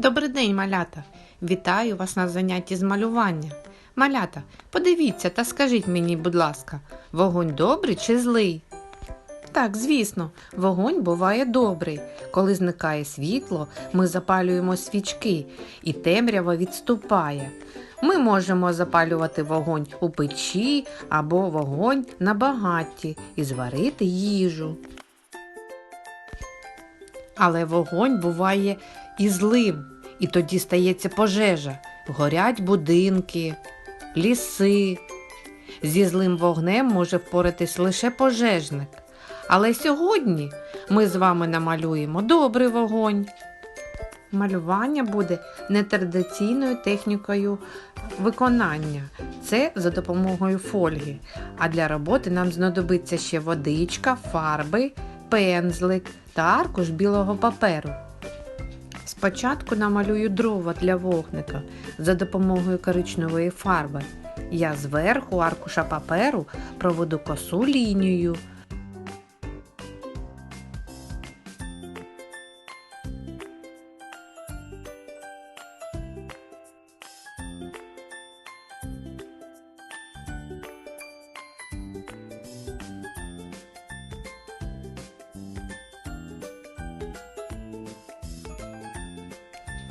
Добрий день, малята! Вітаю вас на занятті з малювання. Малята, подивіться та скажіть мені, будь ласка, вогонь добрий чи злий? Так, звісно, вогонь буває добрий. Коли зникає світло, ми запалюємо свічки, і темрява відступає. Ми можемо запалювати вогонь у печі або вогонь на багатті і зварити їжу. Але вогонь буває і злим, і тоді стається пожежа, горять будинки, ліси. Зі злим вогнем може впоратись лише пожежник. Але сьогодні ми з вами намалюємо добрий вогонь. Малювання буде нетрадиційною технікою виконання. Це за допомогою фольги. А для роботи нам знадобиться ще водичка, фарби, пензлик та аркуш білого паперу. Спочатку намалюю дрова для вогника за допомогою коричневої фарби. Я зверху аркуша паперу проведу косу лінію.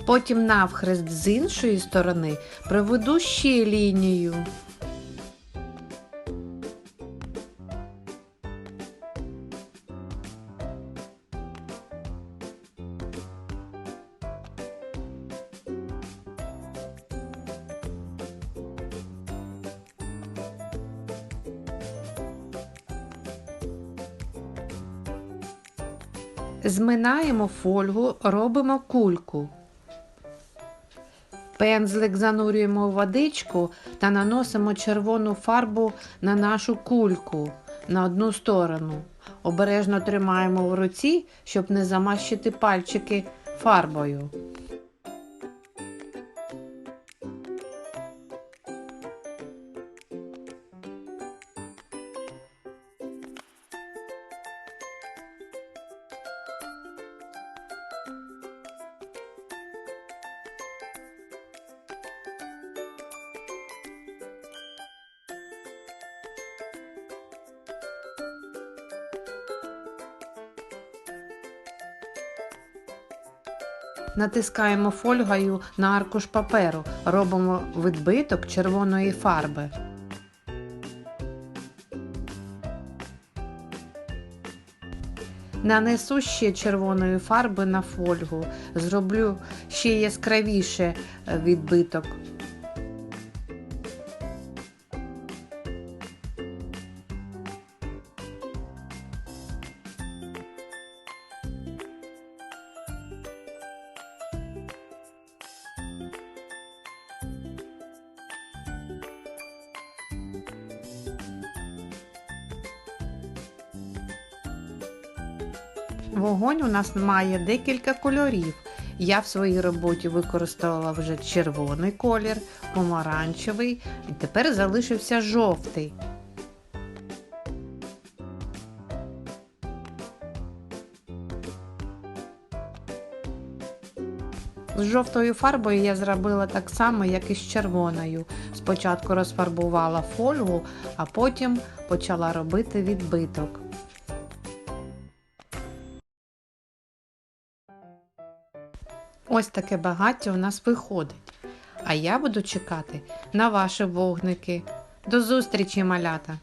Потім навхрест з іншої сторони проведу ще лінію. Зминаємо фольгу, робимо кульку. Пензлик занурюємо в водичку та наносимо червону фарбу на нашу кульку на одну сторону. Обережно тримаємо в руці, щоб не замащити пальчики фарбою. Натискаємо фольгою на аркуш паперу, робимо відбиток червоної фарби. Нанесу ще червоної фарби на фольгу, зроблю ще яскравіше відбиток. Вогонь у нас має декілька кольорів. Я в своїй роботі використовувала вже червоний колір, помаранчевий, і тепер залишився жовтий. З жовтою фарбою я зробила так само, як і з червоною. Спочатку розфарбувала фольгу, а потім почала робити відбиток. Ось таке багаття у нас виходить. А я буду чекати на ваші вогники. До зустрічі, малята!